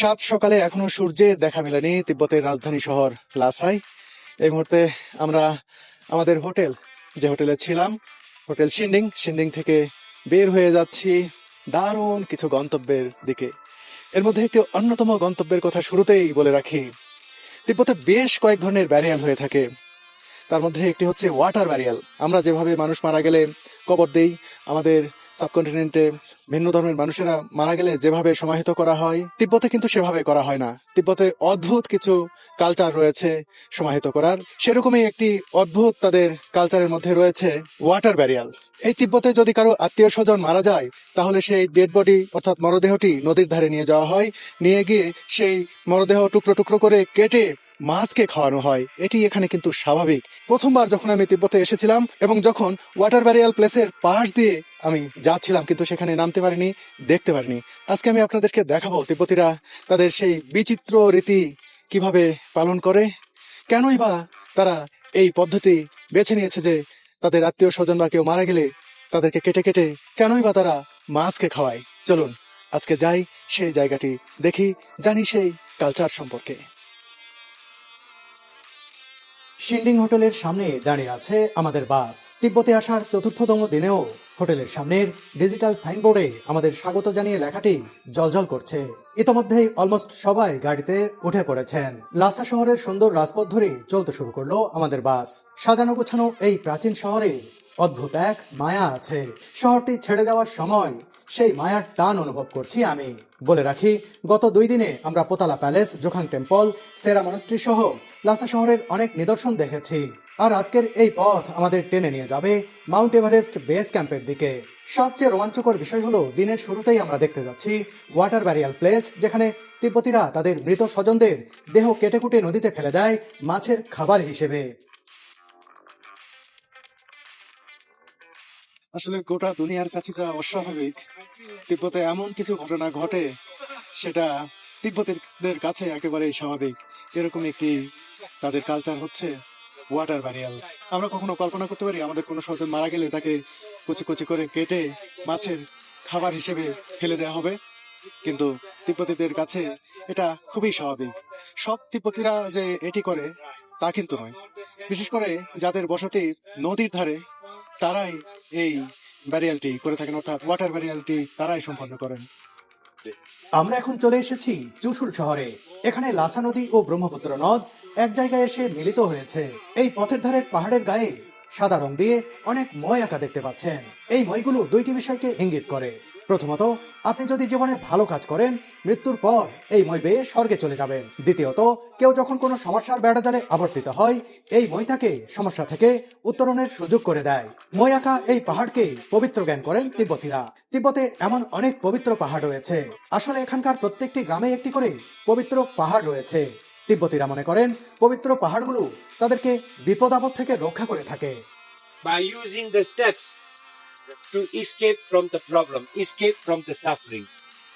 সাত সকালে এখনও সূর্যের দেখা মেলেনি তিব্বতের রাজধানী শহর লাসাই। এই মুহূর্তে আমরা আমাদের হোটেল, যে হোটেলে ছিলাম, হোটেল শিন্ডিং শিন্ডিং থেকে বের হয়ে যাচ্ছি দারুণ কিছু গন্তব্যের দিকে। এর মধ্যে একটি অন্যতম গন্তব্যের কথা শুরুতেই বলে রাখি, তিব্বতে বেশ কয়েক ধরনের ব্যারিয়াল হয়ে থাকে। তার মধ্যে একটি হচ্ছে ওয়াটার ব্যারিয়াল আমরা যেভাবে মানুষ মারা গেলে কবর দেই, আমাদের সাবকন্টিনেন্টে ভিন্ন ধর্মের মানুষেরা মারা গেলে যেভাবে সমাহিত করা হয়, তিব্বতে কিন্তু সেভাবে করা হয় না। তিব্বতে অদ্ভুত কিছু কালচার রয়েছে সমাহিত করার। সেরকমই একটি অদ্ভুত তাদের কালচারের মধ্যে রয়েছে ওয়াটার ব্যারিয়াল এই তিব্বতে যদি কারও আত্মীয় স্বজন মারা যায়, তাহলে সেই ডেড বডি অর্থাৎ মরদেহটি নদীর ধারে নিয়ে যাওয়া হয়। নিয়ে গিয়ে সেই মরদেহ টুকরো টুকরো করে কেটে মাছকে খাওয়ানো হয়। এটি এখানে কিন্তু স্বাভাবিক। প্রথমবার যখন আমি তিব্বতে এসেছিলাম এবং যখন ওয়াটার ব্যারিয়াল প্লেসের পাশ দিয়ে আমি যাচ্ছিলাম কিন্তু সেখানে নামতে পারিনি, দেখতে পারিনি। আজকে আমি আপনাদেরকে দেখাবো তিব্বতীরা তাদের সেই বিচিত্র রীতি কীভাবে পালন করে, কেনই বা তারা এই পদ্ধতি বেছে নিয়েছে যে তাদের আত্মীয় স্বজন বা কেউ মারা গেলে তাদেরকে কেটে কেটে কেনই বা তারা মাছকে খাওয়ায়। চলুন, আজকে যাই সেই জায়গাটি দেখি, জানি সেই কালচার সম্পর্কে। শিন্ডিং হোটেলের সামনে দাঁড়িয়ে আছে আমাদের বাস। তিব্বতে আসার চতুর্থতম দিনেও হোটেলের সামনের ডিজিটাল সাইনবোর্ডে আমাদের স্বাগত জানিয়ে লেখাটি জলজল করছে। ইতোমধ্যেই অলমোস্ট সবাই গাড়িতে উঠে পড়েছেন। লাসা শহরের সুন্দর রাজপথ ধরে চলতে শুরু করল আমাদের বাস। সাজানো গোছানো এই প্রাচীন শহরে অদ্ভুত এক মায়া আছে। শহরটি ছেড়ে যাওয়ার সময় সেই মায়ার টান অনুভব করছি আমি। বলে রাখি, গত দুই দিনে আমরা পোতালা প্যালেস জোখাং টেম্পল, সেরা মনস্ট্রি সহ লাসা শহরের অনেক নিদর্শন দেখেছি। আর আজকের এই পথ আমাদের টেনে নিয়ে যাবে মাউন্ট এভারেস্ট বেস ক্যাম্পের দিকে। সবচেয়ে রোমাঞ্চকর বিষয় হলো, দিনের শুরুতেই আমরা দেখতে যাচ্ছি ওয়াটার ব্যারিয়াল প্লেস, যেখানে তিব্বতীরা তাদের মৃত স্বজনদের দেহ কেটে কুটে নদীতে ফেলে দেয় মাছের খাবার হিসেবে। আসলে গোটা দুনিয়ার কাছে যা অস্বাভাবিক, তিব্বতে এমন কিছু ঘটনা ঘটে, সেটা তিব্বতীদের কাছে একেবারেই স্বাভাবিক। এরকম একটি তাদের কালচার হচ্ছে ওয়াটার ব্যারিয়াল আমরা কখনো কল্পনা করতে পারি, আমাদের কোনো স্বজন মারা গেলে তাকে কুচি কুচি করে কেটে মাছের খাবার হিসেবে ফেলে দেওয়া হবে। কিন্তু তিব্বতীদের কাছে এটা খুবই স্বাভাবিক। সব তিব্বতীরা যে এটি করে, তা কিন্তু নয়। বিশেষ করে যাদের বসতি নদীর ধারে তারাই এই ব্যারিয়ালটি করে থাকেন, অর্থাৎ ওয়াটার ব্যারিয়ালটি তারাই সম্পন্ন করেন। আমরা এখন চলে এসেছি চুসুর শহরে। এখানে লাসা নদী ও ব্রহ্মপুত্র নদ এক জায়গায় এসে মিলিত হয়েছে। এই পথের ধারের পাহাড়ের গায়ে সাদা রং দিয়ে অনেক ময় আঁকা দেখতে পাচ্ছেন। এই ময়গুলো দুইটি বিষয়কে ইঙ্গিত করে। প্রথমত, আপনি যদি জীবনে ভালো কাজ করেন, মৃত্যুর পর এই মই বেয়ে স্বর্গে চলে যাবেন। দ্বিতীয়ত, কেউ যখন কোনো সমস্যার বেড়াজালে আবর্তিত হয়, এই মই তাকে সমস্যা থেকে উত্তরণের সুযোগ করে দেয়। মই আঁকা এই পাহাড়কে পবিত্র জ্ঞান করেন তিব্বতীরা। তিব্বতে এমন অনেক পবিত্র পাহাড় রয়েছে। আসলে এখানকার প্রত্যেকটি গ্রামে একটি করে পবিত্র পাহাড় রয়েছে। তিব্বতীরা মনে করেন, পবিত্র পাহাড়গুলো তাদেরকে বিপদ আপদ থেকে রক্ষা করে থাকে। By using the steps to escape from the problem, escape from the suffering.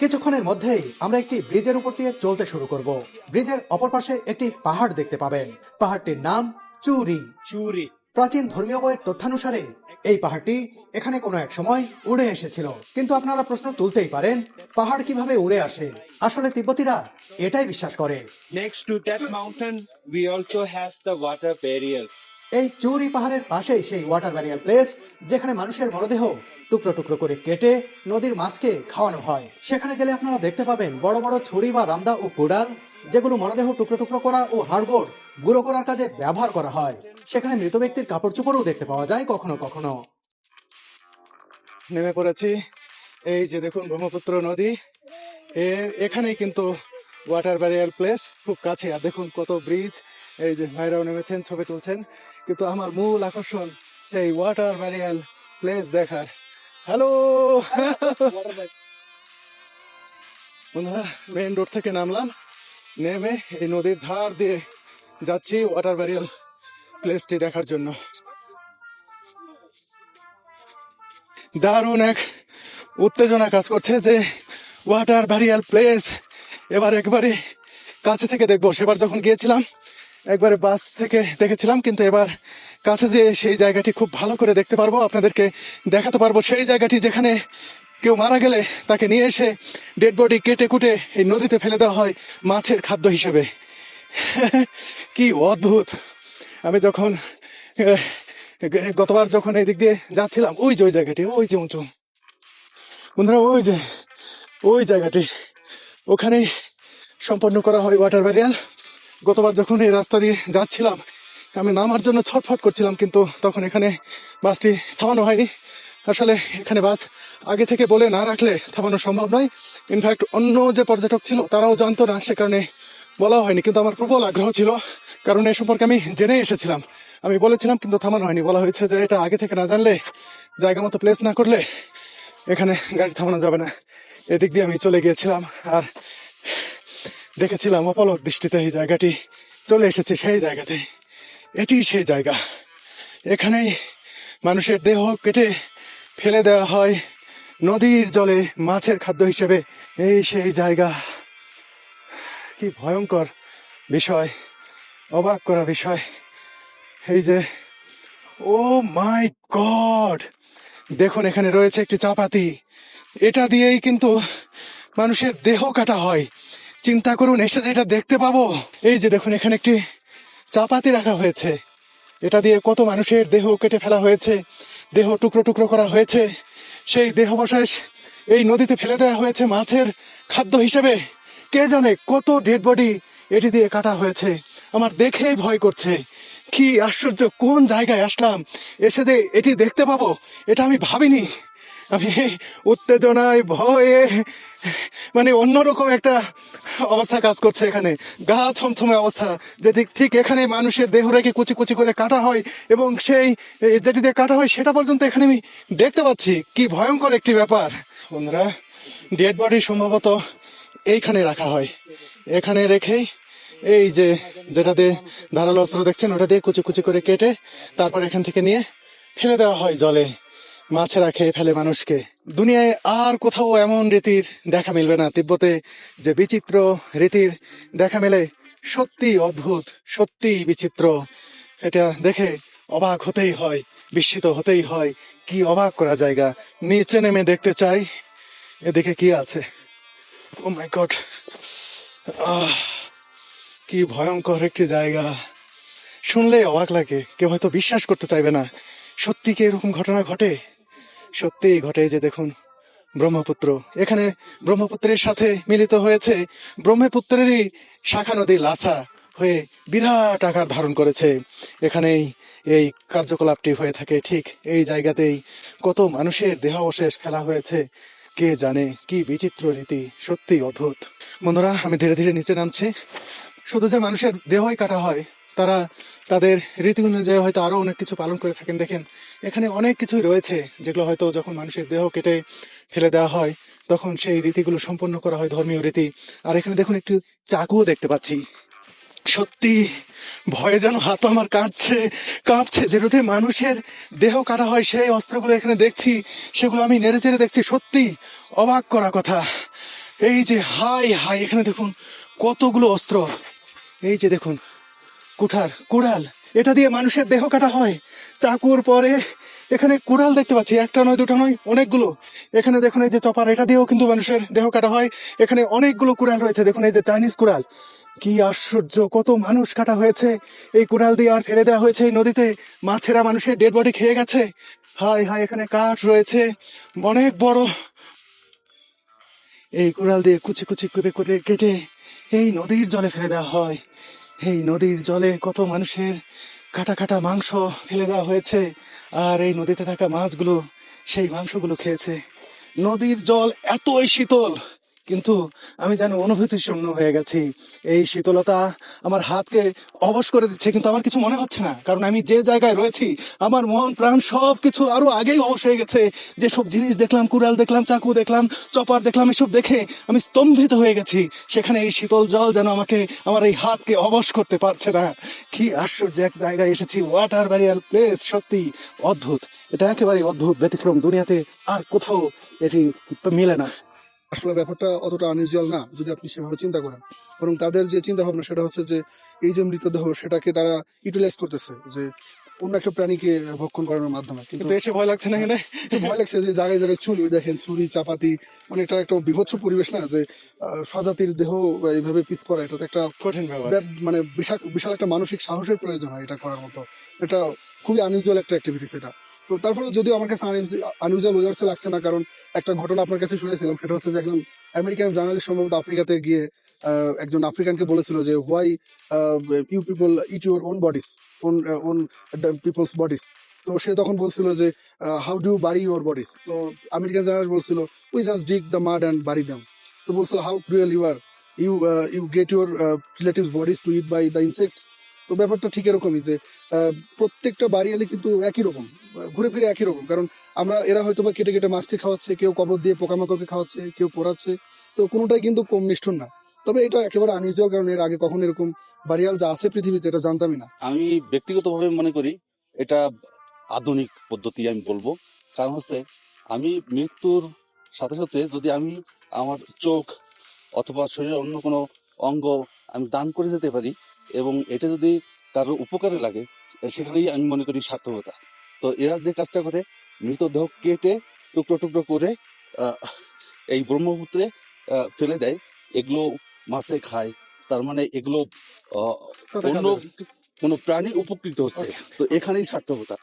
কিছুক্ষণের মধ্যেই আমরা একটি ব্রিজের উপর দিয়ে চলতে শুরু করব ব্রিজের অপর পাশে একটি পাহাড় দেখতে পাবেন পাহাড়টির নাম চুরি Churi. প্রাচীন ধর্মীয় বইয়ের তথ্যানুসারে এই পাহাড়টি এখানে কোনো এক সময় উড়ে এসেছিল কিন্তু আপনারা প্রশ্ন তুলতেই পারেন পাহাড় কীভাবে উড়ে আসে আসলে তিব্বতীরা এটাই বিশ্বাস করে next to that mountain, we also have the water barrier. এই চৌরি পাহাড়ের পাশেই সেই ওয়াটার ব্যারিয়াল প্লেস যেখানে মানুষের মরদেহ টুকরো টুকরো করে কেটে নদীর মাছকে খাওয়ানো হয়। সেখানে গেলে আপনারা দেখতে পাবেন বড় বড় ছুরি বা রামদা ও কোদাল যেগুলো মরদেহ টুকরো টুকরো করা ও হাড়গোড় গুঁড়ো করার কাজে ব্যবহার করা হয়। সেখানে মৃত ব্যক্তির কাপড় চোপড়ও দেখতে পাওয়া যায় কখনো কখনো। নেমে পড়েছি। এই যে দেখুন ব্রহ্মপুত্র নদী। এখানেই কিন্তু ওয়াটার ব্যারিয়াল প্লেস খুব কাছে। আর দেখুন কত ব্রিজ এই যে ভাইরাও নেমেছেন, ছবি তুলছেন। কিন্তু আমার মূল আকর্ষণ সেই ওয়াটার ব্যারিয়াল প্লেস দেখার। হ্যালো বন্ধুরা মেইন রোড থেকে নামলাম। নেমে এই নদীর ধার দিয়ে যাচ্ছি ওয়াটার ব্যারিয়াল প্লেসটি দেখার জন্য। দারুণ এক উত্তেজনা কাজ করছে যে ওয়াটার ব্যারিয়াল প্লেস এবার একবারে কাছে থেকে দেখব। সেবার যখন গিয়েছিলাম একবারে বাস থেকে দেখেছিলাম, কিন্তু এবার কাছে যে সেই জায়গাটি খুব ভালো করে দেখতে পারব, আপনাদেরকে দেখাতে পারব। সেই জায়গাটি যেখানে কেউ মারা গেলে তাকে নিয়ে এসে ডেড বডি কেটে কুটে এই নদীতে ফেলে দেওয়া হয় মাছের খাদ্য হিসেবে। কি অদ্ভুত! আমি যখন গতবার যখন এই দিক দিয়ে যাচ্ছিলাম, ওই যে ওই জায়গাটি, ওই যে উঁচু। বন্ধুরা, ওই যে, ওই জায়গাটি। ওখানেই সম্পন্ন করা হয় ওয়াটার ব্যারিয়াল গতবার যখন এই রাস্তা দিয়ে যাচ্ছিলাম, আমি নামার জন্য ছটফট করছিলাম, কিন্তু তখন এখানে বাসটি থামানো হয়নি। আসলে এখানে বাস আগে থেকে বলে না রাখলে থামানো সম্ভব নয়। ইনফ্যাক্ট অন্য যে পর্যটক ছিল, তারাও জানতো না, সে কারণে বলা হয়নি। কিন্তু আমার প্রবল আগ্রহ ছিল, কারণ এ সম্পর্কে আমি জেনে এসেছিলাম। আমি বলেছিলাম, কিন্তু থামানো হয়নি। বলা হয়েছে যে এটা আগে থেকে না জানলে জায়গা মতো প্লেস না করলে এখানে গাড়ি থামানো যাবে না। এদিক দিয়ে আমি চলে গিয়েছিলাম, আর দেখেছিলাম অপলক দৃষ্টিতে এই জায়গাটি চলে এসেছে সেই জায়গাতে। এটি সেই জায়গা। এখানেই মানুষের দেহ কেটে ফেলে দেওয়া হয় নদীর জলে মাছের খাদ্য হিসেবে। এই সেই জায়গা। কি ভয়ঙ্কর বিষয়, অবাক করা বিষয়। এই যে, ও মাই গড! দেখুন, এখানে রয়েছে একটি চাপাতি। এটা দিয়েই কিন্তু মানুষের দেহ কাটা হয়। চিন্তা করুন, এসে যে এটা দেখতে পাবো। এই যে দেখুন, এখানে একটি চাপাতি রাখা হয়েছে। এটা দিয়ে কত মানুষের দেহ কেটে ফেলা হয়েছে, দেহ টুকরো টুকরো করা হয়েছে। সেই দেহবশেষ এই নদীতে ফেলে দেওয়া হয়েছে মাছের খাদ্য হিসেবে। কে জানে কত ডেড বডি এটি দিয়ে কাটা হয়েছে। আমার দেখেই ভয় করছে। কি আশ্চর্য, কোন জায়গায় আসলাম? এসে যে এটি দেখতে পাবো, এটা আমি ভাবিনি। আমি উত্তেজনায় ভয়ে মানে অন্যরকম একটা অবস্থা কাজ করছে এখানে। গা ছমছমে অবস্থা। যেটি ঠিক এখানে মানুষের দেহ রেখে কুচি কুচি করে কাটা হয় এবং সেই যেটি দিয়ে কাটা হয় সেটা পর্যন্ত এখানে আমি দেখতে পাচ্ছি। কি ভয়ঙ্কর একটি ব্যাপার। বন্ধুরা ডেড বডি সম্ভবত এইখানে রাখা হয়। এখানে রেখেই এই যে যেটাতে ধারালো অস্ত্র দেখছেন, ওটা দিয়ে কুচি কুচি করে কেটে তারপর এখান থেকে নিয়ে ফেলে দেওয়া হয় জলে। মাছেরা খেয়ে ফেলে মানুষকে। দুনিয়ায় আর কোথাও এমন রীতির দেখা মিলবে না। তিব্বতে যে বিচিত্র রীতির দেখা মেলে, সত্যি অদ্ভুত, সত্যি বিচিত্র। এটা দেখে অবাক হতেই হয়, বিস্মিত হতেই হয়, কি অবাক করা জায়গা। নিচে নেমে দেখতে চাই, এদিকে কি আছে? ও মাই গড কি ভয়ঙ্কর একটি জায়গা। শুনলে অবাক লাগে, কেউ হয়তো বিশ্বাস করতে চাইবে না। সত্যি কি এরকম ঘটনা ঘটে? সত্যি ঘটে যে দেখুন, ব্রহ্মপুত্র। এখানে ব্রহ্মপুত্রের সাথে মিলিত হয়েছে ব্রহ্মপুত্রেরই শাখা নদী লাসা হয়ে বিরাট আকার ধারণ করেছে। এখানেই এই কার্যকলাপটি হয়ে থাকে। ঠিক এই জায়গাতেই কত মানুষের দেহাবশেষ ফেলা হয়েছে। কে জানে কি বিচিত্র রীতি সত্যি অদ্ভুত। বন্ধুরা, আমি ধীরে ধীরে নিচে নামছি। শুধু যে মানুষের দেহই কাটা হয় তারা তাদের রীতি অনুযায়ী হয়তো আরও অনেক কিছু পালন করে থাকেন। দেখেন, এখানে অনেক কিছুই রয়েছে যেগুলো হয়তো যখন মানুষের দেহ কেটে ফেলে দেওয়া হয়, তখন সেই রীতিগুলো সম্পন্ন করা হয় ধর্মীয় রীতি। আর এখানে দেখুন একটু চাকুও দেখতে পাচ্ছি। সত্যি, ভয়ে যেন হাত আমার কাঁপছে কাঁপছে। যেটাতে মানুষের দেহ কাটা হয়, সেই অস্ত্রগুলো এখানে দেখছি, সেগুলো আমি নেড়ে চেড়ে দেখছি। সত্যি, অবাক করা কথা। এই যে হাই হাই, এখানে দেখুন কতগুলো অস্ত্র। এই যে দেখুন কুঠার, কুড়াল, এটা দিয়ে মানুষের দেহ কাটা হয়। চাকুর পরে এখানে কুড়াল দেখতে পাচ্ছি, একটা নয়, দুটো নয়, অনেকগুলো। এখানে দেখুন এই যে চপার, এটা দিয়েও কিন্তু মানুষের দেহ কাটা হয়। এখানে অনেকগুলো কুড়াল রয়েছে, দেখুন এই যে চাইনিজ কুড়াল। কি আশ্চর্য, কত মানুষ কাটা হয়েছে। এই কুড়াল দিয়ে আর ফেলে দেওয়া হয়েছে, এই নদীতে মাছেরা মানুষের ডেড বডি খেয়ে গেছে। হাই হাই এখানে কাঠ রয়েছে, অনেক বড়। এই কুড়াল দিয়ে কুচি কুচি করে করে কেটে এই নদীর জলে ফেলে দেওয়া হয়। এই নদীর জলে কত মানুষের কাটা কাটা মাংস ফেলে দেওয়া হয়েছে, আর এই নদীতে থাকা মাছগুলো সেই মাংসগুলো খেয়েছে। নদীর জল এতই শীতল কিন্তু আমি যেন অনুভূতি শূন্য হয়ে গেছি। এই শীতলতা আমার হাতকে অবশ করে দিচ্ছে, কিন্তু আমার কিছু মনে হচ্ছে না। কারণ আমি যে জায়গায় রয়েছি, আমার মন, প্রাণ সব কিছু আরও আগেই অবশ হয়ে গেছে। যেসব জিনিস দেখলাম, কুড়াল দেখলাম, চাকু দেখলাম, চপার দেখলাম, এসব দেখে আমি স্তম্ভিত হয়ে গেছি। সেখানে এই শীতল জল যেন আমাকে, আমার এই হাতকে অবশ করতে পারছে না। কি আশ্চর্য এক জায়গায় এসেছি ওয়াটার ব্যারিয়ার প্লেস সত্যি অদ্ভুত। এটা একেবারে অদ্ভুত, ব্যতিক্রম দুনিয়াতে আর কোথাও এটি মিলে না। আসলে ব্যাপারটা অতটা আনইউজুয়াল না যদি আপনি সেভাবে চিন্তা করেন। বরং তাদের যে চিন্তা ভাবনা সেটা হচ্ছে যে এই যে মৃতদেহ সেটাকে তারা ইউটিলাইজ করতেছে যে অন্য একটা প্রাণীকে ভক্ষণ করানোর মাধ্যমে। কিন্তু এসে ভয় লাগছে না এখানে? ভয় লাগছে যে জায়গায় জায়গায় ছুরি দেখেন ছুরি চাপাতি মানে এটা একটা বিভৎস পরিবেশ না যে স্বজাতির দেহ এইভাবে পিস করা এটা তো একটা কঠিন ব্যাপার। মানে বিশাল বিশাল একটা মানসিক সাহসের প্রয়োজন হয় এটা করার মতো। এটা খুবই আনইউজুয়াল একটা অ্যাক্টিভিটিস এটা তো তারপরে যদিও আমার কাছে আনইউজুয়াল অর্থে লাগছে না, কারণ একটা ঘটনা আপনার কাছে শুনেছিলাম, সেটা হচ্ছে যে একজন আমেরিকান জার্নালিস্ট সম্ভবত আফ্রিকাতে গিয়ে একজন আফ্রিকানকে বলেছিল যে why you people eat your own bodies own own peoples bodies তো সে তখন বলছিল যে how do bury your bodies তো আমেরিকান জার্নালিস্ট বলছিল we just dig the mud and bury them তো বলছিল how cruel you are you you get your relatives bodies to eat by the insects তো ব্যাপারটা ঠিক এরকমই যে প্রত্যেকটা বাড়িয়ালি কিন্তু একই রকম, ঘুরে ফিরে একই রকম। কারণ আমরা, এরা হয়তো বা কেটে কেটে মাছটি খাওয়াচ্ছে, কেউ কবর দিয়ে পোকামাকড়কে খাওয়াচ্ছে, কেউ পোড়াচ্ছে, তো কোনোটাই কিন্তু কম নিষ্ঠুর না। তবে এটা একেবারে আনইউজুয়াল কারণ এর আগে কখনো এরকম বাড়িয়াল যা আছে পৃথিবীতে এটা জানতামই না। আমি ব্যক্তিগতভাবে মনে করি এটা আধুনিক পদ্ধতি আমি বলব। কারণ হচ্ছে আমি মৃত্যুর সাথে সাথে যদি আমি আমার চোখ অথবা শরীরের অন্য কোনো অঙ্গ আমি দান করে যেতে পারি এবং এটা যদি কারও উপকারে লাগে সেখানেই আমি মনে করি সার্থকতা। তো এরা যে কাজটা করে মৃতদেহ কেটে টুকরো টুকরো করে আহ, এই ব্রহ্মপুত্রে ফেলে দেয় এগুলো মাছে খায় তার মানে এগুলো আহ, অন্য। কোনো প্রাণী উপকৃত হচ্ছে। তো এখানেই সার্থকতা।